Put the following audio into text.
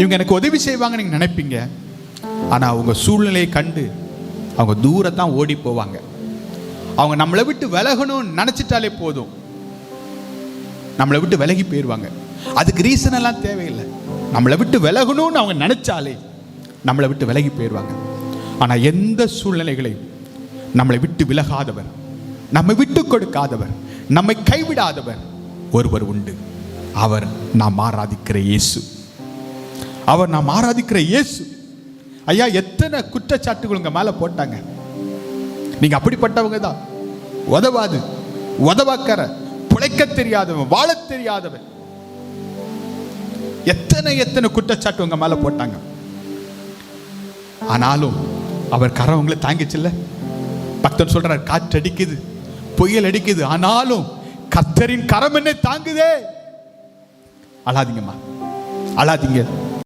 இவங்க எனக்கு உதவி செய்வாங்க நீங்க நினைப்பீங்க. ஆனா அவங்க சூழ்நிலையை கண்டு அவங்க தூரத்தான் ஓடி போவாங்க. அவங்க நம்மளை விட்டு விலகணும்னு நினைச்சிட்டாலே போதும். நம்மளை விட்டு விலகி போயிடுவாங்க அதுக்கு ரீசன் எல்லாம் தேவையில்லை. நம்மளை விட்டு விலகணும்னு அவங்க நினைச்சாலே நம்மளை விட்டு விலகி போயிடுவாங்க ஆனா எந்த சூழ்நிலைகளையும் நம்மளை விட்டு விலகாதவர் நம்மை விட்டு கொடுக்காதவர் நம்மை கைவிடாதவர் ஒருவர் உண்டு. அவர் நாம் ஆராதிக்கிற இயேசு. அவர் நாம் ஆராதிக்கிற இயேசு. ஐயா எத்தனை குற்றச்சாட்டுகள் உங்க மேல போட்டாங்க? நீங்க அப்படிப்பட்டவங்க தான். உதவாது. உதவாக்கற. பிழைக்க தெரியாதவன் வாழ தெரியாதவன். எத்தனை எத்தனை குற்றச்சாட்டு உங்க மேல போட்டாங்க? ஆனாலும் அவர் கரம் உங்களை தாங்கிச்சுல்ல? பக்தன் சொல்றார் காற்று அடிக்குது புயல் அடிக்குது. ஆனாலும் கத்தரின் கரம் என்ன தாங்குதே. அழாதீங்கம்மா. அழாதீங்க.